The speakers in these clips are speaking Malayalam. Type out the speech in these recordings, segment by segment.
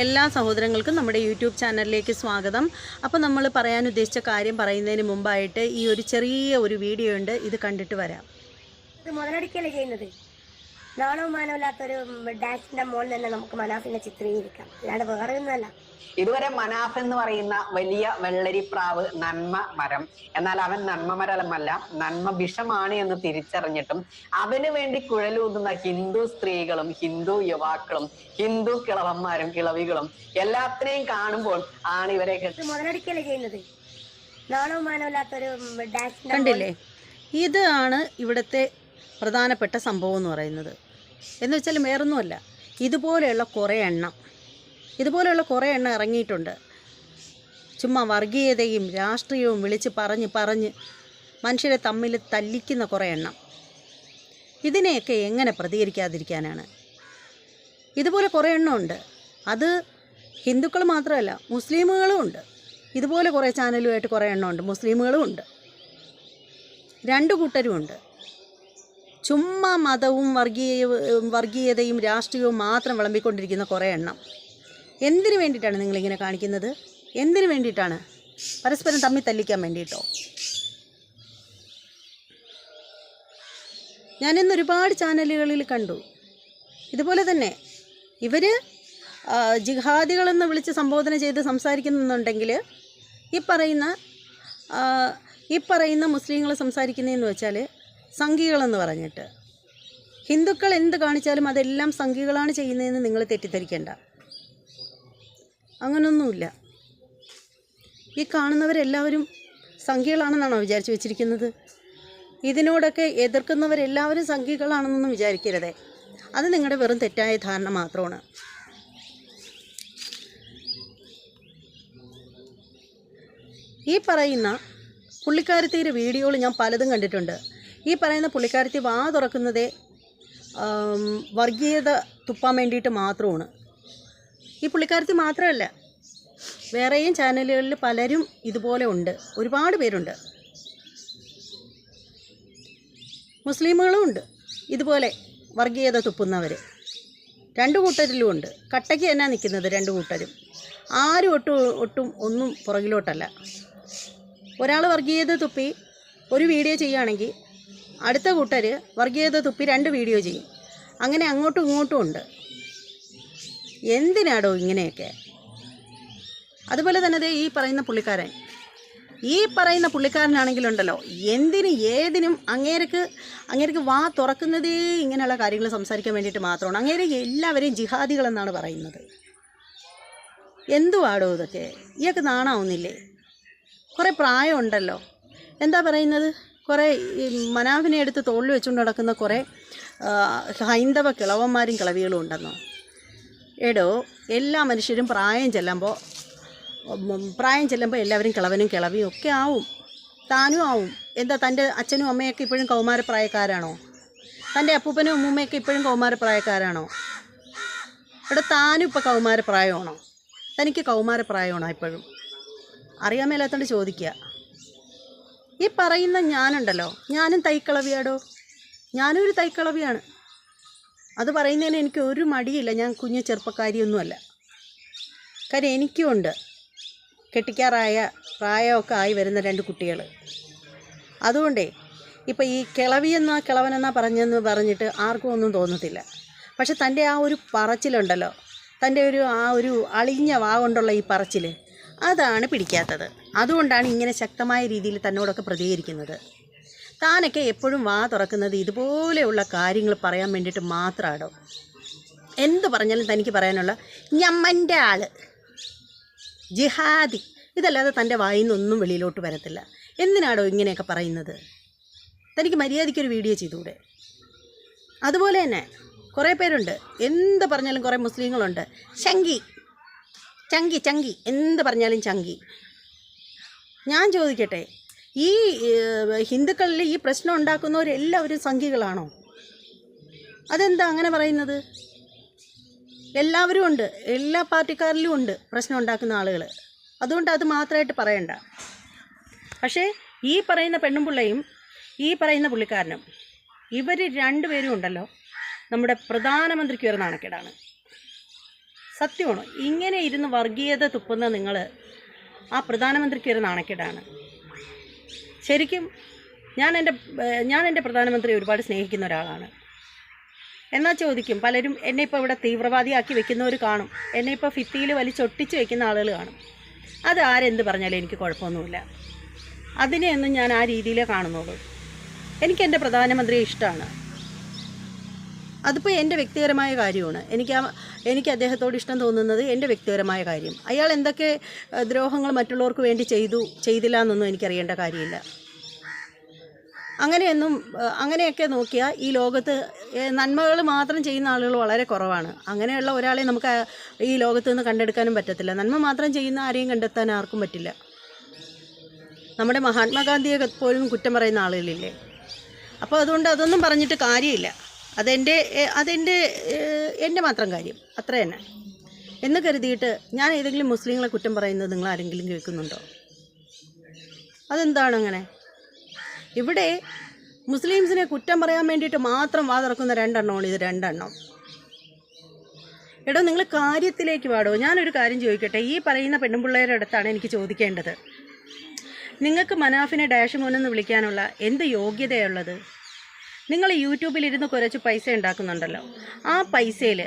എല്ലാ സഹോദരങ്ങൾക്കും നമ്മുടെ യൂട്യൂബ് ചാനലിലേക്ക് സ്വാഗതം. അപ്പോൾ നമ്മൾ പറയാൻ ഉദ്ദേശിച്ച കാര്യം പറയുന്നതിന് മുമ്പായിട്ട് ഈ ഒരു ചെറിയ ഒരു വീഡിയോ ഉണ്ട്. ഇത് കണ്ടിട്ട് വരാം. ഇത് മുതലടിക്കല്ലേ ചെയ്യുന്നത്? നാണവും മാനമില്ലാത്തൊരു ഡാൻസിന്റെ മുകളിൽ തന്നെ നമുക്ക് മനാഫിനെ ചിത്രീകരിക്കാം. അല്ലാണ്ട് വേറെ ഒന്നുമല്ല. ഇതുവരെ മനാഫ് എന്ന് പറയുന്ന വലിയ വെള്ളരിപ്രാവ് നന്മ മരം. എന്നാൽ അവൻ നന്മ മരമല്ല നന്മ വിഷമാണ് എന്ന് തിരിച്ചറിഞ്ഞിട്ടും അവന് വേണ്ടി കുഴലൂതുന്ന ഹിന്ദു സ്ത്രീകളും ഹിന്ദു യുവാക്കളും ഹിന്ദു കിളവന്മാരും കിളവികളും എല്ലാത്തിനെയും കാണുമ്പോൾ ആണ് ഇവരെ ഇത് മുതലടിക്കല്ലേ ചെയ്യുന്നത്? നാണവും മാനമില്ലാത്തൊരു ഡാൻസിന്റെ കണ്ടില്ലേ? ഇതാണ് ഇവിടുത്തെ പ്രധാനപ്പെട്ട സംഭവം എന്ന് പറയുന്നത്. എന്ന് വെച്ചാൽ വേറൊന്നുമല്ല. ഇതുപോലെയുള്ള കുറേ എണ്ണം. ഇതുപോലെയുള്ള കുറേ എണ്ണം ഇറങ്ങിയിട്ടുണ്ട്. ചുമ്മാ വർഗീയതയും രാഷ്ട്രീയവും വിളിച്ച് പറഞ്ഞ് പറഞ്ഞ് മനുഷ്യരെ തമ്മിൽ തല്ലിക്കുന്ന കുറേ എണ്ണം. ഇതിനെയൊക്കെ എങ്ങനെ പ്രതികരിക്കാതിരിക്കാനാണ്? ഇതുപോലെ കുറേ എണ്ണമുണ്ട് അത് ഹിന്ദുക്കൾ മാത്രമല്ല മുസ്ലിമുകളും ഉണ്ട്. ഇതുപോലെ കുറേ ചാനലുമായിട്ട് കുറേ എണ്ണമുണ്ട് മുസ്ലിമുകളും ഉണ്ട്. രണ്ട് കൂട്ടരും ഉണ്ട്. ചുമ്മാ മതവും വർഗീയ വർഗീയതയും രാഷ്ട്രീയവും മാത്രം വിളമ്പിക്കൊണ്ടിരിക്കുന്ന കുറേ എണ്ണം. എന്തിനു വേണ്ടിയിട്ടാണ് നിങ്ങളിങ്ങനെ കാണിക്കുന്നത്? എന്തിനു വേണ്ടിയിട്ടാണ്? പരസ്പരം തമ്മിൽ തല്ലിക്കാൻ വേണ്ടിയിട്ടോ? ഞാനിന്ന് ഒരുപാട് ചാനലുകളിൽ കണ്ടു. ഇതുപോലെ തന്നെ ഇവർ ജിഹാദികളെന്ന് വിളിച്ച് സംബോധന ചെയ്ത് സംസാരിക്കുന്നുണ്ടെങ്കിൽ ഈ പറയുന്ന ഈ പറയുന്ന മുസ്ലിങ്ങൾ സംസാരിക്കുന്നതെന്ന് വെച്ചാൽ സംഘികളെന്ന് പറഞ്ഞിട്ട്. ഹിന്ദുക്കൾ എന്ത് കാണിച്ചാലും അതെല്ലാം സംഘികളാണ് ചെയ്യുന്നതെന്ന് നിങ്ങൾ തെറ്റിദ്ധരിക്കേണ്ട. അങ്ങനൊന്നുമില്ല. ഈ കാണുന്നവരെല്ലാവരും സംഖ്യകളാണെന്നാണോ വിചാരിച്ചു വെച്ചിരിക്കുന്നത്? ഇതിനോടൊക്കെ എതിർക്കുന്നവരെല്ലാവരും സംഖ്യകളാണെന്നൊന്നും വിചാരിക്കരുതേ. അത് നിങ്ങളുടെ വെറും തെറ്റായ ധാരണ മാത്രമാണ്. ഈ പറയുന്ന പുള്ളിക്കാരത്തിയുടെ വീഡിയോകൾ ഞാൻ പലതും കണ്ടിട്ടുണ്ട്. ഈ പറയുന്ന പുള്ളിക്കാരത്തി വാ തുറക്കുന്നതേ വർഗീയത തുപ്പാൻ വേണ്ടിയിട്ട് മാത്രമാണ്. ഈ പുള്ളിക്കാരത്തി മാത്രമല്ല വേറെയും ചാനലുകളിൽ പലരും ഇതുപോലെ ഉണ്ട്. ഒരുപാട് പേരുണ്ട്. മുസ്ലിമുകളും ഉണ്ട്. ഇതുപോലെ വർഗീയത തുപ്പുന്നവർ രണ്ട് കൂട്ടരിലും ഉണ്ട്. കട്ടയ്ക്ക് തന്നെ നിൽക്കുന്നത് രണ്ട് കൂട്ടരും? ആരും ഒട്ടും ഒട്ടും ഒന്നും പുറകിലോട്ടല്ല. ഒരാൾ വർഗീയത തുപ്പി ഒരു വീഡിയോ ചെയ്യുകയാണെങ്കിൽ അടുത്ത കൂട്ടർ വർഗീയത തുപ്പി രണ്ട് വീഡിയോ ചെയ്യും. അങ്ങനെ അങ്ങോട്ടും ഇങ്ങോട്ടും ഉണ്ട്. എന്തിനാടോ ഇങ്ങനെയൊക്കെ? അതുപോലെ തന്നെ ഈ പറയുന്ന പുള്ളിക്കാരൻ. ഈ പറയുന്ന പുള്ളിക്കാരനാണെങ്കിലുണ്ടല്ലോ എന്തിനും ഏതിനും അങ്ങേർക്ക് അങ്ങേർക്ക് വാ തുറക്കുന്നതേ ഇങ്ങനെയുള്ള കാര്യങ്ങൾ സംസാരിക്കാൻ വേണ്ടിയിട്ട് മാത്രമാണ്. അങ്ങേരെ എല്ലാവരെയും ജിഹാദികളെന്നാണ് പറയുന്നത്. എന്തുവാടോ ഇതൊക്കെ? ഇയാൾക്ക് നാണാവുന്നില്ലേ? കുറേ പ്രായമുണ്ടല്ലോ. എന്താ പറയുന്നത്? കുറേ ഈ മനാഫിനെ എടുത്ത് തോളിൽ വെച്ചുകൊണ്ട് നടക്കുന്ന കുറേ ഹൈന്ദവ കിളവന്മാരും കിളവികളും ഉണ്ടെന്നോ? എടോ എല്ലാ മനുഷ്യരും പ്രായം ചെല്ലുമ്പോൾ പ്രായം ചെല്ലുമ്പോൾ എല്ലാവരും കിളവനും കിളവിയും ഒക്കെ ആവും. താനും ആവും. എന്താ തന്റെ അച്ഛനും അമ്മയൊക്കെ ഇപ്പോഴും കൗമാരപ്രായക്കാരാണോ? തന്റെ അപ്പൂപ്പനും അമ്മൂമ്മയൊക്കെ ഇപ്പോഴും കൗമാരപ്രായക്കാരാണോ? ഇവിടെ താനും ഇപ്പോൾ കൗമാരപ്രായമാണോ? തനിക്ക് കൗമാരപ്രായമാണോ ഇപ്പോഴും? അറിയാൻ മേലാത്തോണ്ട് ചോദിക്കുക ഈ പറയുന്ന ഞാനുണ്ടല്ലോ. ഞാനും തൈക്കളവിയാടോ? ഒരു തൈക്കളവിയാണ്. അത് പറയുന്നതിന് എനിക്ക് ഒരു മടിയില്ല. ഞാൻ കുഞ്ഞു ചെറുപ്പക്കാരിയൊന്നുമല്ല. കാര്യം എനിക്കും ഉണ്ട്. കെട്ടിക്കാറായ പ്രായമൊക്കെ ആയി വരുന്ന രണ്ട് കുട്ടികൾ. അതുകൊണ്ടേ ഇപ്പം ഈ കിളവിയെന്നാ കിളവനെന്നാ പറഞ്ഞെന്ന് പറഞ്ഞിട്ട് ആർക്കും ഒന്നും തോന്നത്തില്ല. പക്ഷെ തന്റെ ആ ഒരു പറച്ചിലുണ്ടല്ലോ. തന്റെ ഒരു ആ ഒരു അളിഞ്ഞ വാ കൊണ്ടുള്ള ഈ പറച്ചിൽ അതാണ് പിടിക്കാത്തത്. അതുകൊണ്ടാണ് ഇങ്ങനെ ശക്തമായ രീതിയിൽ തന്നോടൊക്കെ പ്രതികരിക്കുന്നത്. താനൊക്കെ എപ്പോഴും വാ തുറക്കുന്നത് ഇതുപോലെയുള്ള കാര്യങ്ങൾ പറയാൻ വേണ്ടിയിട്ട് മാത്രമാണോ എന്ത് പറഞ്ഞാലും തനിക്ക് പറയാനുള്ള ഞമ്മന്റെ ആൾ ജിഹാദി. ഇതല്ലാതെ തന്റെ വായിൽ നിന്നൊന്നും വെളിയിലോട്ട് വരത്തില്ല. എന്തിനാണോ ഇങ്ങനെയൊക്കെ പറയുന്നത്? തനിക്ക് മര്യാദയ്ക്കൊരു വീഡിയോ ചെയ്തുകൂടെ? അതുപോലെ തന്നെ കുറേ പേരുണ്ട്. എന്ത് പറഞ്ഞാലും കുറേ മുസ്ലിങ്ങളുണ്ട്. ശങ്കി ചങ്കി ചങ്കി. എന്ത് പറഞ്ഞാലും ചങ്കി. ഞാൻ ചോദിക്കട്ടെ ഈ ഹിന്ദുക്കളിൽ ഈ പ്രശ്നം ഉണ്ടാക്കുന്നവരെല്ലാവരും സംഘികളാണോ? അതെന്താ അങ്ങനെ പറയുന്നത്? എല്ലാവരും ഉണ്ട്. എല്ലാ പാർട്ടിക്കാരിലും ഉണ്ട് പ്രശ്നം ഉണ്ടാക്കുന്ന ആളുകൾ അതുകൊണ്ട് അത് മാത്രമായിട്ട് പറയണ്ട. പക്ഷേ ഈ പറയുന്ന പെണ്ണും പിള്ളയും ഈ പറയുന്ന പുള്ളിക്കാരനും ഇവർ രണ്ടുപേരും ഉണ്ടല്ലോ നമ്മുടെ പ്രധാനമന്ത്രിക്ക് ഒരു നാണക്കേടാണ്. സത്യമാണ്? ഇങ്ങനെ ഇരുന്ന് വർഗീയത തുപ്പുന്ന നിങ്ങൾ ആ പ്രധാനമന്ത്രിക്ക് ഒരു നാണക്കേടാണ്. ശരിക്കും ഞാൻ എന്റെ ഞാൻ എന്റെ പ്രധാനമന്ത്രി ഒരുപാട് സ്നേഹിക്കുന്ന ഒരാളാണ്. എന്നാൽ ചോദിക്കും? പലരും എന്നെ ഇപ്പോൾ ഇവിടെ തീവ്രവാദിയാക്കി വെക്കുന്നവർ കാണും. എന്നെ ഇപ്പോൾ ഫിത്തിയിൽ വലിച്ചൊട്ടിച്ച് വെക്കുന്ന ആളുകൾ കാണും. അത് ആരെന്ത് പറഞ്ഞാലും എനിക്ക് കുഴപ്പമൊന്നുമില്ല. അതിനെയൊന്നും ഞാൻ ആ രീതിയിലേ കാണുന്നുള്ളൂ. എനിക്ക് എന്റെ പ്രധാനമന്ത്രിയെ ഇഷ്ടമാണ് അതിപ്പോൾ എന്റെ വ്യക്തിപരമായ കാര്യമാണ്. എനിക്ക് എനിക്ക് അദ്ദേഹത്തോട് ഇഷ്ടം തോന്നുന്നത് എന്റെ വ്യക്തിപരമായ കാര്യം. അയാൾ എന്തൊക്കെ ദ്രോഹങ്ങൾ മറ്റുള്ളവർക്ക് വേണ്ടി ചെയ്തു ചെയ്തില്ല എന്നൊന്നും എനിക്കറിയേണ്ട കാര്യമില്ല. അങ്ങനെയൊന്നും അങ്ങനെയൊക്കെ നോക്കിയാൽ ഈ ലോകത്ത് നന്മകൾ മാത്രം ചെയ്യുന്ന ആളുകൾ വളരെ കുറവാണ്. അങ്ങനെയുള്ള ഒരാളെ നമുക്ക് ഈ ലോകത്ത് നിന്ന് കണ്ടെടുക്കാനും പറ്റത്തില്ല. നന്മ മാത്രം ചെയ്യുന്ന ആരെയും കണ്ടെത്താൻ ആർക്കും പറ്റില്ല. നമ്മുടെ മഹാത്മാഗാന്ധിയെ പോലും കുറ്റം പറയുന്ന ആളുകളില്ലേ? അപ്പോൾ അതുകൊണ്ട് അതൊന്നും പറഞ്ഞിട്ട് കാര്യമില്ല. അതെന്റെ അതെന്റെ എന്റെ മാത്രം കാര്യം. അത്ര തന്നെ. എന്ന് കരുതിയിട്ട് ഞാൻ ഏതെങ്കിലും മുസ്ലിങ്ങളെ കുറ്റം പറയുന്നത് നിങ്ങൾ ആരെങ്കിലും കേൾക്കുന്നുണ്ടോ? അതെന്താണ് അങ്ങനെ? ഇവിടെ മുസ്ലിംസിനെ കുറ്റം പറയാൻ വേണ്ടിയിട്ട് മാത്രം വാതിറക്കുന്ന രണ്ടെണ്ണമാണ് ഇത് രണ്ടെണ്ണം. എടോ നിങ്ങൾ കാര്യത്തിലേക്ക് വാടോ. ഞാനൊരു കാര്യം ചോദിക്കട്ടെ. ഈ പറയുന്ന പെണ്ണുപിള്ളേരുടെ അടുത്താണ് എനിക്ക് ചോദിക്കേണ്ടത്. നിങ്ങൾക്ക് മനാഫിനെ ഡാഷ് മോനെന്ന് വിളിക്കാനുള്ള എന്ത് യോഗ്യതയുള്ളത് നിങ്ങൾ യൂട്യൂബിലിരുന്ന് കുറച്ച് പൈസ ഉണ്ടാക്കുന്നുണ്ടല്ലോ. ആ പൈസയിൽ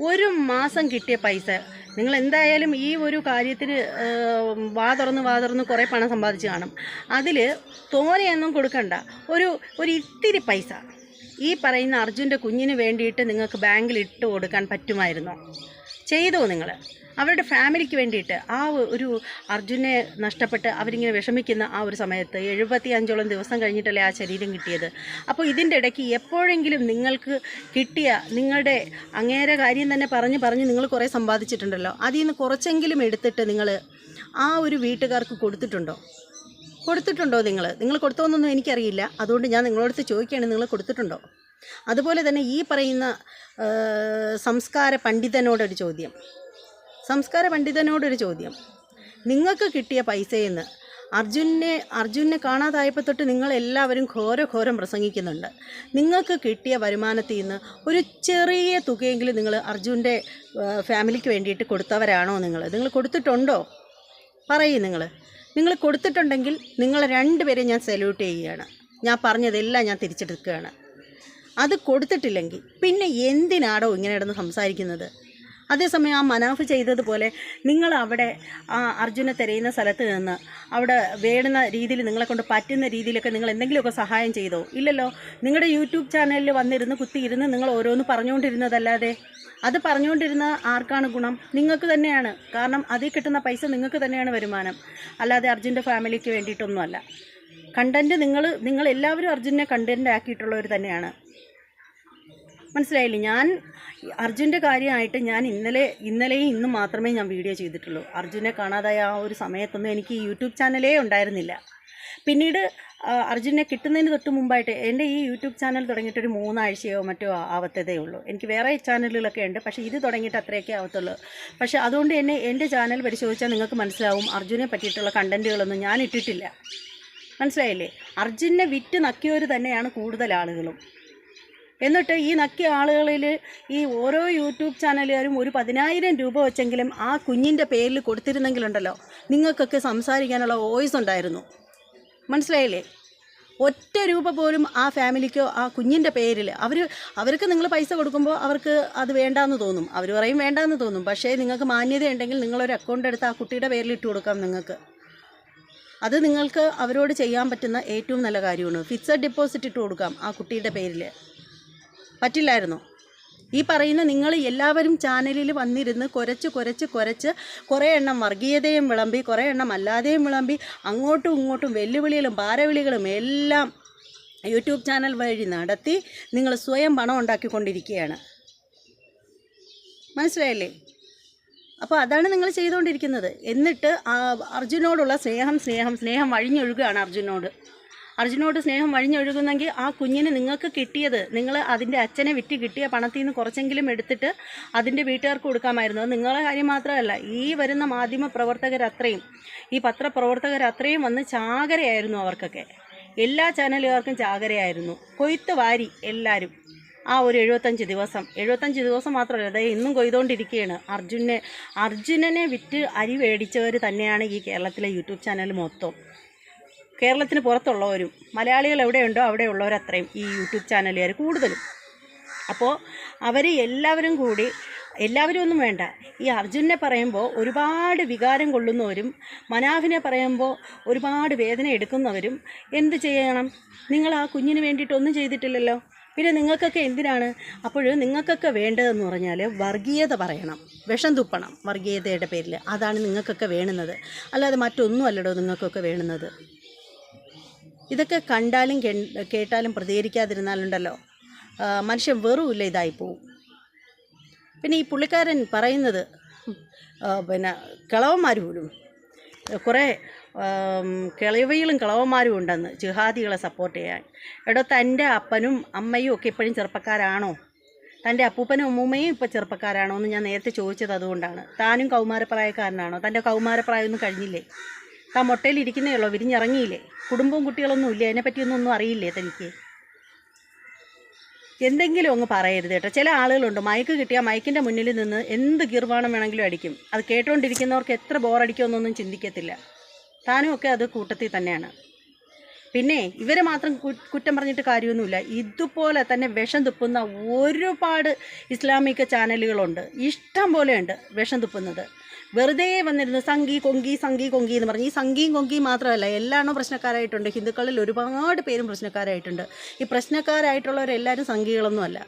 ഒരു മാസം കിട്ടിയ പൈസ നിങ്ങൾ എന്തായാലും ഈ ഒരു കാര്യത്തിന് വാ തുറന്ന് വാ തുറന്ന് കുറേ പണം സമ്പാദിച്ച് കാണും. അതിൽ തോനെയൊന്നും കൊടുക്കണ്ട. ഒരു ഒരു ഇത്തിരി പൈസ. ഈ പറയുന്ന അർജുന്റെ കുഞ്ഞിന് വേണ്ടിയിട്ട് നിങ്ങൾക്ക് ബാങ്കിൽ ഇട്ട് കൊടുക്കാൻ പറ്റുമായിരുന്നോ? ചെയ്തോ നിങ്ങൾ അവരുടെ ഫാമിലിക്ക് വേണ്ടിയിട്ട് ആ ഒരു അർജുനെ നഷ്ടപ്പെട്ട് അവരിങ്ങനെ വിഷമിക്കുന്ന ആ ഒരു സമയത്ത് എഴുപത്തി അഞ്ചോളം ദിവസം കഴിഞ്ഞിട്ടല്ലേ ആ ശരീരം കിട്ടിയത്. അപ്പോൾ ഇതിന്റെ ഇടയ്ക്ക് എപ്പോഴെങ്കിലും നിങ്ങൾക്ക് കിട്ടിയ നിങ്ങളുടെ അങ്ങേരെ കാര്യം തന്നെ പറഞ്ഞ് പറഞ്ഞ് നിങ്ങൾ കുറേ സമ്പാദിച്ചിട്ടുണ്ടല്ലോ. അതിൽ നിന്ന് കുറച്ചെങ്കിലും എടുത്തിട്ട് നിങ്ങൾ ആ ഒരു വീട്ടുകാർക്ക് കൊടുത്തിട്ടുണ്ടോ? കൊടുത്തിട്ടുണ്ടോ നിങ്ങൾ നിങ്ങൾ കൊടുത്തോന്നൊന്നും എനിക്കറിയില്ല. അതുകൊണ്ട് ഞാൻ നിങ്ങളോടത്ത് ചോദിക്കുകയാണ് നിങ്ങൾ കൊടുത്തിട്ടുണ്ടോ? അതുപോലെ തന്നെ ഈ പറയുന്ന സംസ്കാര പണ്ഡിതനോടൊരു ചോദ്യം. സംസ്കാര പണ്ഡിതനോടൊരു ചോദ്യം. നിങ്ങൾക്ക് കിട്ടിയ പൈസയിൽ നിന്ന് അർജുനെ അർജുനെ കാണാതായപ്പോൾ തൊട്ട് നിങ്ങളെല്ലാവരും ഘോര ഘോരം പ്രസംഗിക്കുന്നുണ്ട്. നിങ്ങൾക്ക് കിട്ടിയ വരുമാനത്തിൽ നിന്ന് ഒരു ചെറിയ തുകയെങ്കിലും നിങ്ങൾ അർജുന്റെ ഫാമിലിക്ക് വേണ്ടിയിട്ട് കൊടുത്തവരാണോ നിങ്ങൾ? നിങ്ങൾ കൊടുത്തിട്ടുണ്ടോ? പറയൂ നിങ്ങൾ. നിങ്ങൾ കൊടുത്തിട്ടുണ്ടെങ്കിൽ നിങ്ങൾ രണ്ടുപേരെയും ഞാൻ സല്യൂട്ട് ചെയ്യുകയാണ്. ഞാൻ പറഞ്ഞതെല്ലാം ഞാൻ തിരിച്ചെടുക്കുകയാണ്. അത് കൊടുത്തിട്ടില്ലെങ്കിൽ പിന്നെ എന്തിനാടോ ഇങ്ങനെ ഇടന്ന് സംസാരിക്കുന്നത്? അതേസമയം ആ മനാഫ് ചെയ്തതുപോലെ നിങ്ങൾ അവിടെ ആ അർജുനെ തിരയുന്ന സ്ഥലത്ത് നിന്ന് അവിടെ വേടുന്ന രീതിയിൽ നിങ്ങളെ കൊണ്ട് പറ്റുന്ന രീതിയിലൊക്കെ നിങ്ങൾ എന്തെങ്കിലുമൊക്കെ സഹായം ചെയ്തോ? ഇല്ലല്ലോ. നിങ്ങളുടെ യൂട്യൂബ് ചാനലിൽ വന്നിരുന്ന് കുത്തിയിരുന്ന് നിങ്ങൾ ഓരോന്ന് പറഞ്ഞുകൊണ്ടിരുന്നതല്ലാതെ അത് പറഞ്ഞുകൊണ്ടിരുന്ന ആർക്കാണ് ഗുണം? നിങ്ങൾക്ക് തന്നെയാണ്. കാരണം അതിൽ കിട്ടുന്ന പൈസ നിങ്ങൾക്ക് തന്നെയാണ് വരുമാനം. അല്ലാതെ അർജുന്റെ ഫാമിലിക്ക് വേണ്ടിയിട്ടൊന്നുമല്ല. കണ്ടന്റ് നിങ്ങൾ നിങ്ങൾ എല്ലാവരും അർജുനെ കണ്ടന്റ് ആക്കിയിട്ടുള്ളവർ തന്നെയാണ്. മനസ്സിലായില്ലേ? ഞാൻ അർജുന്റെ കാര്യമായിട്ട് ഞാൻ ഇന്നലെ ഇന്നലെയും ഇന്നും മാത്രമേ ഞാൻ വീഡിയോ ചെയ്തിട്ടുള്ളൂ. അർജുനെ കാണാതായ ആ ഒരു സമയത്തൊന്നും എനിക്ക് യൂട്യൂബ് ചാനലേ ഉണ്ടായിരുന്നില്ല. പിന്നീട് അർജുനെ കിട്ടുന്നതിന് തൊട്ട് മുമ്പായിട്ട് എന്റെ ഈ യൂട്യൂബ് ചാനൽ തുടങ്ങിയിട്ടൊരു മൂന്നാഴ്ചയോ മറ്റോ ആവത്തതേ ഉള്ളൂ. എനിക്ക് വേറെ ചാനലുകളൊക്കെ ഉണ്ട്. പക്ഷേ ഇത് തുടങ്ങിയിട്ട് അത്രയൊക്കെ ആവത്തുള്ളൂ. പക്ഷേ അതുകൊണ്ട് തന്നെ എന്റെ ചാനൽ പരിശോധിച്ചാൽ നിങ്ങൾക്ക് മനസ്സിലാവും അർജുനെ പറ്റിയിട്ടുള്ള കണ്ടന്റുകളൊന്നും ഞാൻ ഇട്ടിട്ടില്ല. മനസ്സിലായില്ലേ? അർജുനെ വിറ്റ് നക്കിയവർ തന്നെയാണ് കൂടുതൽ ആളുകളും. എന്നിട്ട് ഈ നക്കിയ ആളുകളിൽ ഈ ഓരോ യൂട്യൂബ് ചാനലുകാരും ഒരു പതിനായിരം രൂപ വെച്ചെങ്കിലും ആ കുഞ്ഞിന്റെ പേരിൽ കൊടുത്തിരുന്നെങ്കിലുണ്ടല്ലോ. നിങ്ങൾക്കൊക്കെ സംസാരിക്കാനുള്ള വോയിസ് ഉണ്ടായിരുന്നു. മനസ്സിലായില്ലേ? ഒറ്റ രൂപ പോലും ആ ഫാമിലിക്കോ ആ കുഞ്ഞിന്റെ പേരിൽ അവർ അവർക്ക് നിങ്ങൾ പൈസ കൊടുക്കുമ്പോൾ അവർക്ക് അത് വേണ്ടാന്ന് തോന്നും. അവർ പറയും വേണ്ടാന്ന് തോന്നും. പക്ഷേ നിങ്ങൾക്ക് മാന്യതയുണ്ടെങ്കിൽ നിങ്ങളൊരു അക്കൗണ്ട് എടുത്ത് ആ കുട്ടിയുടെ പേരിൽ ഇട്ട് കൊടുക്കാം നിങ്ങൾക്ക്. അത് നിങ്ങൾക്ക് അവരോട് ചെയ്യാൻ പറ്റുന്ന ഏറ്റവും നല്ല കാര്യമാണ്. ഫിക്സഡ് ഡെപ്പോസിറ്റ് ഇട്ട് കൊടുക്കാം ആ കുട്ടിയുടെ പേരിൽ. പറ്റില്ലായിരുന്നോ. ഈ പറയുന്ന നിങ്ങൾ എല്ലാവരും ചാനലിൽ വന്നിരുന്ന് കുരച്ച് കുരച്ച് കുരച്ച് കുറേ എണ്ണം വർഗീയതയും വിളമ്പി കുറേ എണ്ണം അല്ലാതെയും വിളമ്പി അങ്ങോട്ടും ഇങ്ങോട്ടും വെല്ലുവിളികളും ഭാരവിളികളും എല്ലാം യൂട്യൂബ് ചാനൽ വഴി നടത്തി നിങ്ങൾ സ്വയം പണം ഉണ്ടാക്കിക്കൊണ്ടിരിക്കുകയാണ്. മനസ്സിലായല്ലേ? അപ്പോൾ അതാണ് നിങ്ങൾ ചെയ്തുകൊണ്ടിരിക്കുന്നത്. എന്നിട്ട് അർജുനോടുള്ള സ്നേഹം സ്നേഹം സ്നേഹം വഴിഞ്ഞൊഴുകുകയാണ് അർജുനോട്. അർജുനോട് സ്നേഹം വഴിഞ്ഞൊഴുകുന്നെങ്കിൽ ആ കുഞ്ഞിന് നിങ്ങൾക്ക് കിട്ടിയത് നിങ്ങൾ അതിന്റെ അച്ഛനെ വിറ്റ് കിട്ടിയ പണത്തിൽ നിന്ന് കുറച്ചെങ്കിലും എടുത്തിട്ട് അതിന്റെ വീട്ടുകാർക്ക് കൊടുക്കാമായിരുന്നു. അത് നിങ്ങളെ കാര്യം മാത്രമല്ല ഈ വരുന്ന മാധ്യമ പ്രവർത്തകർ അത്രയും ഈ പത്രപ്രവർത്തകർ അത്രയും വന്ന് ചാകരയായിരുന്നു അവർക്കൊക്കെ. എല്ലാ ചാനലുകാർക്കും ചാകരയായിരുന്നു. കൊയ്ത്ത് വാരി എല്ലാവരും ആ ഒരു എഴുപത്തഞ്ച് ദിവസം എഴുപത്തഞ്ച് ദിവസം മാത്രമല്ല അതായത് ഇന്നും കൊയ്തുകൊണ്ടിരിക്കുകയാണ് അർജുനെ അർജുനനെ വിറ്റ് അരി മേടിച്ചവർ തന്നെയാണ് ഈ കേരളത്തിലെ യൂട്യൂബ് ചാനൽ മൊത്തം. കേരളത്തിന് പുറത്തുള്ളവരും മലയാളികൾ എവിടെയുണ്ടോ അവിടെയുള്ളവർ അത്രയും ഈ യൂട്യൂബ് ചാനലുകാർ കൂടുതലും. അപ്പോൾ അവർ എല്ലാവരും കൂടി എല്ലാവരും ഒന്നും വേണ്ട. ഈ അർജുനെ പറയുമ്പോൾ ഒരുപാട് വികാരം കൊള്ളുന്നവരും മനാഫിനെ പറയുമ്പോൾ ഒരുപാട് വേദന എടുക്കുന്നവരും എന്ത് ചെയ്യണം? നിങ്ങൾ ആ കുഞ്ഞിന് വേണ്ടിയിട്ടൊന്നും ചെയ്തിട്ടില്ലല്ലോ. പിന്നെ നിങ്ങൾക്കൊക്കെ എന്തിനാണ്? അപ്പോൾ നിങ്ങൾക്കൊക്കെ വേണ്ടതെന്ന് പറഞ്ഞാൽ വർഗീയത പറയണം. വിഷം തുപ്പണം വർഗീയതയുടെ പേരിൽ അതാണ് നിങ്ങൾക്കൊക്കെ വേണുന്നത്. അല്ലാതെ മറ്റൊന്നും അല്ലടോ നിങ്ങൾക്കൊക്കെ വേണ്ടുന്നത് ഇതൊക്കെ കണ്ടാലും കേട്ടാലും പ്രതികരിക്കാതിരുന്നാലുണ്ടല്ലോ. മനുഷ്യൻ വെറുമില്ല ഇതായി പോവും. പിന്നെ ഈ പുള്ളിക്കാരൻ പറയുന്നത് പിന്നെ കിളവന്മാർ പോലും കുറേ കിളവയിലും കിളവന്മാരും ഉണ്ടെന്ന് ജിഹാദികളെ സപ്പോർട്ട് ചെയ്യാൻ. എടോ തന്റെ അപ്പനും അമ്മയും ഒക്കെ ഇപ്പോഴും ചെറുപ്പക്കാരാണോ? തന്റെ അപ്പൂപ്പനും അമ്മൂമ്മയും ഇപ്പോൾ ചെറുപ്പക്കാരാണോ എന്ന് ഞാൻ നേരത്തെ ചോദിച്ചത് അതുകൊണ്ടാണ്. താനും കൗമാരപ്രായക്കാരനാണോ? തന്റെ കൗമാരപ്രായമൊന്നും കഴിഞ്ഞില്ലേ? താൻ മുട്ടയിൽ ഇരിക്കുന്നേ ഉള്ളോ വിരിഞ്ഞിറങ്ങിയില്ലേ? കുടുംബവും കുട്ടികളൊന്നും ഇല്ലേ? അതിനെപ്പറ്റിയൊന്നും ഒന്നും അറിയില്ലേ തനിക്ക്? എന്തെങ്കിലും അങ്ങ് പറയരുത് കേട്ടോ. ചില ആളുകളുണ്ട് മയക്ക് കിട്ടിയാൽ മയക്കിന്റെ മുന്നിൽ നിന്ന് എന്ത് ഗീർവാണം വേണമെങ്കിലും അടിക്കും. അത് കേട്ടുകൊണ്ടിരിക്കുന്നവർക്ക് എത്ര ബോറടിക്കുമെന്നൊന്നും ചിന്തിക്കത്തില്ല. താനും ഒക്കെ അത് കൂട്ടത്തിൽ തന്നെയാണ്. പിന്നെ ഇവരെ മാത്രം കുറ്റം പറഞ്ഞിട്ട് കാര്യമൊന്നുമില്ല. ഇതുപോലെ തന്നെ വിഷം തുപ്പുന്ന ഒരുപാട് ഇസ്ലാമിക ചാനലുകളുണ്ട്. ഇഷ്ടം പോലെയുണ്ട് വിഷം തുപ്പുന്നത്. വെറുതെ വന്നിരുന്നു സംഗി കൊങ്കി സംഗി കൊങ്കി എന്ന് പറഞ്ഞ്. ഈ സംഗിയും കൊങ്കിയും മാത്രമല്ല എല്ലാണോ പ്രശ്നക്കാരായിട്ടുണ്ട്. ഹിന്ദുക്കളിൽ ഒരുപാട് പേരും പ്രശ്നക്കാരായിട്ടുണ്ട്. ഈ പ്രശ്നക്കാരായിട്ടുള്ളവരെല്ലാവരും സംഘികളൊന്നുമല്ല.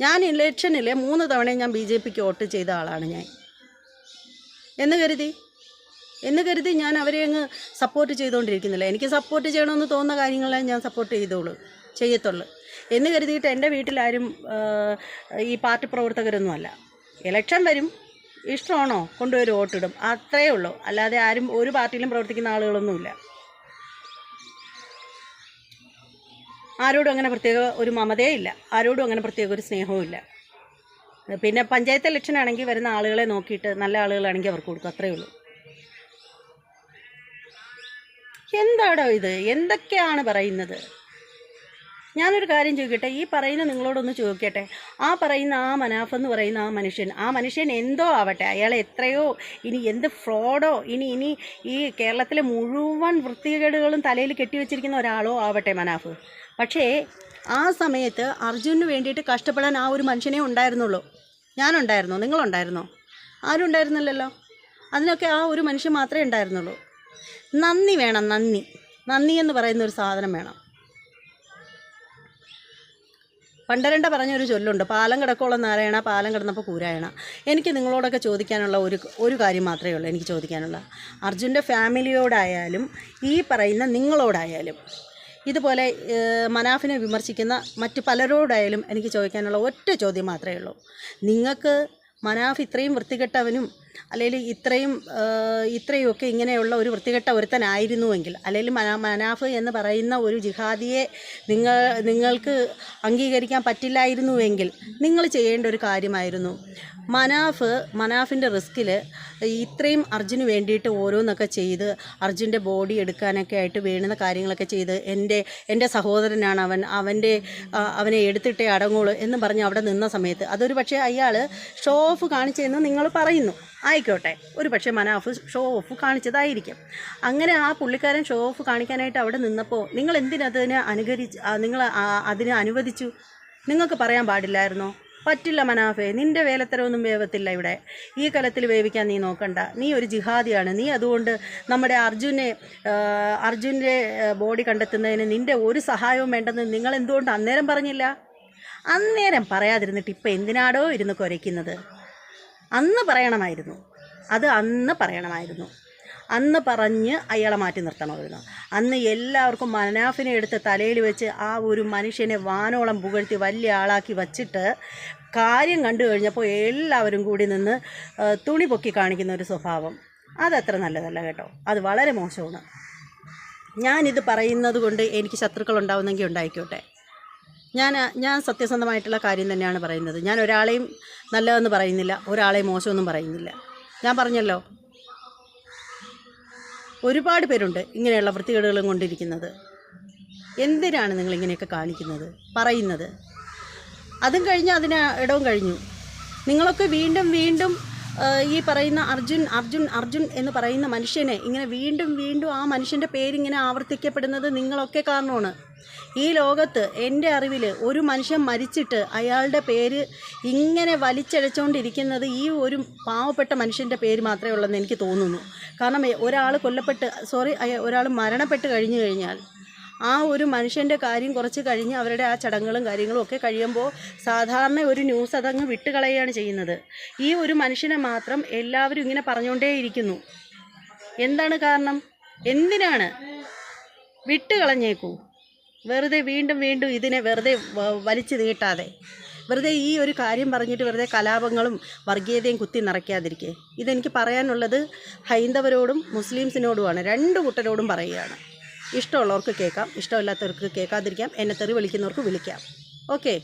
ഞാൻ ഇലക്ഷനിൽ മൂന്ന് തവണയും ഞാൻ ബി ജെ പിക്ക് വോട്ട് ചെയ്ത ആളാണ് ഞാൻ. എന്ന് കരുതി? എന്ന് കരുതി ഞാൻ അവരെ അങ്ങ് സപ്പോർട്ട് ചെയ്തുകൊണ്ടിരിക്കുന്നില്ല. എനിക്ക് സപ്പോർട്ട് ചെയ്യണമെന്ന് തോന്നുന്ന കാര്യങ്ങളെ ഞാൻ സപ്പോർട്ട് ചെയ്തോളൂ. ചെയ്യത്തുള്ളൂ. എന്ന് കരുതിയിട്ട് എന്റെ വീട്ടിലാരും ഈ പാർട്ടി പ്രവർത്തകരൊന്നും അല്ല ഇലക്ഷൻ വരും. ഇഷ്ടമാണോ? കൊണ്ടുവരും വോട്ടിടും. അത്രയേ ഉള്ളൂ. അല്ലാതെ ആരും ഒരു പാർട്ടിയിലും പ്രവർത്തിക്കുന്ന ആളുകളൊന്നുമില്ല. ആരോടും അങ്ങനെ പ്രത്യേക ഒരു മമതയേ ഇല്ല. ആരോടും അങ്ങനെ പ്രത്യേക ഒരു സ്നേഹവും ഇല്ല. പിന്നെ പഞ്ചായത്ത് ഇലക്ഷൻ ആണെങ്കിൽ വരുന്ന ആളുകളെ നോക്കിയിട്ട് നല്ല ആളുകളാണെങ്കിൽ അവർക്ക് കൊടുക്കും. അത്രയേ ഉള്ളൂ. എന്താടോ ഇത്? എന്തൊക്കെയാണ് പറയുന്നത്? ഞാനൊരു കാര്യം ചോദിക്കട്ടെ? ഈ പറയുന്ന നിങ്ങളോടൊന്ന് ചോദിക്കട്ടെ? ആ പറയുന്ന ആ മനാഫ് എന്ന് പറയുന്ന ആ മനുഷ്യൻ ആ മനുഷ്യൻ എന്തോ ആവട്ടെ? അയാൾ എത്രയോ ഇനി എന്ത് ഫ്രോഡോ? ഇനി ഇനി ഈ കേരളത്തിലെ മുഴുവൻ വൃത്തികേടുകളും തലയിൽ കെട്ടിവെച്ചിരിക്കുന്ന ഒരാളോ ആവട്ടെ മനാഫ്? പക്ഷേ ആ സമയത്ത് അർജുനന് വേണ്ടിയിട്ട് കഷ്ടപ്പെടാൻ ആ ഒരു മനുഷ്യനെ ഉണ്ടായിരുന്നുള്ളൂ. ഞാനുണ്ടായിരുന്നോ? നിങ്ങളുണ്ടായിരുന്നോ? ആരും ഉണ്ടായിരുന്നില്ലല്ലോ അതിനൊക്കെ ആ ഒരു മനുഷ്യൻ മാത്രമേ ഉണ്ടായിരുന്നുള്ളൂ. നന്ദി വേണം നന്ദി. നന്ദി എന്ന് പറയുന്ന ഒരു സാധനം വേണം. പണ്ടരണ്ട പറഞ്ഞൊരു ചൊല്ലുണ്ട് പാലം കിടക്കോളം നാരായണ പാലം കിടന്നപ്പോൾ കൂരായണ എനിക്ക് നിങ്ങളോടൊക്കെ ചോദിക്കാനുള്ള ഒരു ഒരു കാര്യം മാത്രമേ ഉള്ളൂ എനിക്ക് ചോദിക്കാനുള്ള. അർജുന്റെ ഫാമിലിയോടായാലും ഈ പറയുന്ന നിങ്ങളോടായാലും ഇതുപോലെ മനാഫിനെ വിമർശിക്കുന്ന മറ്റ് പലരോടായാലും എനിക്ക് ചോദിക്കാനുള്ള ഒറ്റ ചോദ്യം മാത്രമേ ഉള്ളൂ. നിങ്ങൾക്ക് മനാഫ് ഇത്രയും വൃത്തികെട്ടവനും അല്ലെങ്കിൽ ഇത്രയും ഇത്രയുമൊക്കെ ഇങ്ങനെയുള്ള ഒരു വൃത്തികെട്ട ഒരുത്തനായിരുന്നുവെങ്കിൽ അല്ലെങ്കിൽ മന മനാഫ് എന്ന് പറയുന്ന ഒരു ജിഹാദിയെ നിങ്ങൾ നിങ്ങൾക്ക് അംഗീകരിക്കാൻ പറ്റില്ലായിരുന്നുവെങ്കിൽ നിങ്ങൾ ചെയ്യേണ്ട ഒരു കാര്യമായിരുന്നു. മനാഫ് മനാഫിന്റെ റിസ്കിൽ ഇത്രയും അർജുന് വേണ്ടിയിട്ട് ഓരോന്നൊക്കെ ചെയ്ത് അർജുന്റെ ബോഡി എടുക്കാനൊക്കെ ആയിട്ട് വേണ്ടുന്ന കാര്യങ്ങളൊക്കെ ചെയ്ത് എന്റെ എന്റെ സഹോദരനാണ് അവൻ അവന്റെ അവനെ എടുത്തിട്ടേ അടങ്ങുള്ളൂ എന്ന് പറഞ്ഞ് അവിടെ നിന്ന സമയത്ത് അതൊരു പക്ഷേ അയാൾ ഷോ ഓഫ് കാണിച്ചതെന്ന് നിങ്ങൾ പറയുന്നു. ആയിക്കോട്ടെ. ഒരു പക്ഷേ മനാഫ് ഷോ ഓഫ് കാണിച്ചതായിരിക്കും. അങ്ങനെ ആ പുള്ളിക്കാരൻ ഷോ ഓഫ് കാണിക്കാനായിട്ട് അവിടെ നിന്നപ്പോൾ നിങ്ങൾ എന്തിനതിനെ അനുകരിച്ച് നിങ്ങൾ അതിനെ അനുവദിച്ചു? നിങ്ങൾക്ക് പറയാൻ പാടില്ലായിരുന്നോ? പറ്റില്ല മനാഫെ നിന്റെ വേലത്തരമൊന്നും വേവത്തില്ല ഇവിടെ. ഈ കലത്തിൽ വേവിക്കാൻ നീ നോക്കണ്ട. നീ ഒരു ജിഹാദിയാണ്. നീ അതുകൊണ്ട് നമ്മുടെ അർജുനെ അർജുന്റെ ബോഡി കണ്ടെത്തുന്നതിന് നിന്റെ ഒരു സഹായവും വേണ്ടെന്ന് നിങ്ങൾ എന്തുകൊണ്ട് അന്നേരം പറഞ്ഞില്ല? അന്നേരം പറയാതിരുന്നിട്ട് ഇപ്പം എന്തിനാടോ ഇരുന്ന് കുരയ്ക്കുന്നത്? അന്ന് പറയണമായിരുന്നു. അത് അന്ന് പറയണമായിരുന്നു. അന്ന് പറഞ്ഞ് അയാളെ മാറ്റി നിർത്തണമായിരുന്നു. അന്ന് എല്ലാവർക്കും മനാഫിനെ എടുത്ത് തലയിൽ വെച്ച് ആ ഒരു മനുഷ്യനെ വാനോളം പുകഴ്ത്തി വലിയ ആളാക്കി വച്ചിട്ട് കാര്യം കണ്ടു കഴിഞ്ഞപ്പോൾ എല്ലാവരും കൂടി നിന്ന് തുണി പൊക്കി കാണിക്കുന്ന ഒരു സ്വഭാവം. അതത്ര നല്ലതല്ല കേട്ടോ. അത് വളരെ മോശമാണ്. ഞാനിത് പറയുന്നത് കൊണ്ട് എനിക്ക് ശത്രുക്കൾ ഉണ്ടാവുന്നെങ്കിൽ ഉണ്ടായിക്കോട്ടെ. ഞാൻ ഞാൻ സത്യസന്ധമായിട്ടുള്ള കാര്യം തന്നെയാണ് പറയുന്നത്. ഞാൻ ഒരാളെയും നല്ലതെന്ന് പറയുന്നില്ല ഒരാളെയും മോശമൊന്നും പറയുന്നില്ല. ഞാൻ പറഞ്ഞല്ലോ ഒരുപാട് പേരുണ്ട് ഇങ്ങനെയുള്ള വൃത്തികേടുകളും കൊണ്ടിരിക്കുന്നത്. എന്തിനാണ് നിങ്ങൾ ഇങ്ങനെയൊക്കെ കാണിക്കുന്നത് പറയുന്നത്? അതും കഴിഞ്ഞ് അതിന് ഇടവും കഴിഞ്ഞു. നിങ്ങളൊക്കെ വീണ്ടും വീണ്ടും ഈ പറയുന്ന അർജുൻ അർജുൻ അർജുൻ എന്ന് പറയുന്ന മനുഷ്യനെ ഇങ്ങനെ വീണ്ടും വീണ്ടും ആ മനുഷ്യന്റെ പേരിങ്ങനെ ആവർത്തിക്കപ്പെടുന്നത് നിങ്ങളൊക്കെ കാരണമാണ്. ഈ ലോകത്ത് എന്റെ അറിവിൽ ഒരു മനുഷ്യൻ മരിച്ചിട്ട് അയാളുടെ പേര് ഇങ്ങനെ വലിച്ചഴച്ചുകൊണ്ടിരിക്കുന്നത് ഈ ഒരു പാവപ്പെട്ട മനുഷ്യന്റെ പേര് മാത്രമേ ഉള്ളെന്ന് എനിക്ക് തോന്നുന്നു. കാരണം ഒരാൾ കൊല്ലപ്പെട്ട് സോറി ഒരാൾ മരണപ്പെട്ട് കഴിഞ്ഞു കഴിഞ്ഞാൽ ആ ഒരു മനുഷ്യന്റെ കാര്യം കുറച്ച് കഴിഞ്ഞ് അവരുടെ ആ ചടങ്ങുകളും കാര്യങ്ങളും ഒക്കെ കഴിയുമ്പോൾ സാധാരണ ഒരു ന്യൂസ് അതങ്ങ് വിട്ടുകളയുകയാണ് ചെയ്യുന്നത്. ഈ ഒരു മനുഷ്യനെ മാത്രം എല്ലാവരും ഇങ്ങനെ പറഞ്ഞുകൊണ്ടേയിരിക്കുന്നു. എന്താണ് കാരണം? എന്തിനാണ്? വിട്ടുകളഞ്ഞേക്കൂ. വെറുതെ വീണ്ടും വീണ്ടും ഇതിനെ വെറുതെ വലിച്ചു നീട്ടാതെ. വെറുതെ ഈ ഒരു കാര്യം പറഞ്ഞിട്ട് വെറുതെ കലാപങ്ങളും വർഗീയതയും കുത്തി നിറയ്ക്കാതിരിക്കെ. ഇതെനിക്ക് പറയാനുള്ളത് ഹൈന്ദവരോടും മുസ്ലിംസിനോടുമാണ്. രണ്ട് കൂട്ടരോടും പറയുകയാണ്. ഇഷ്ടമുള്ളവർക്ക് കേൾക്കാം. ഇഷ്ടമില്ലാത്തവർക്ക് കേൾക്കാതിരിക്കാം. എന്നെ തെറി വിളിക്കുന്നവർക്ക് വിളിക്കാം. ഓക്കെ.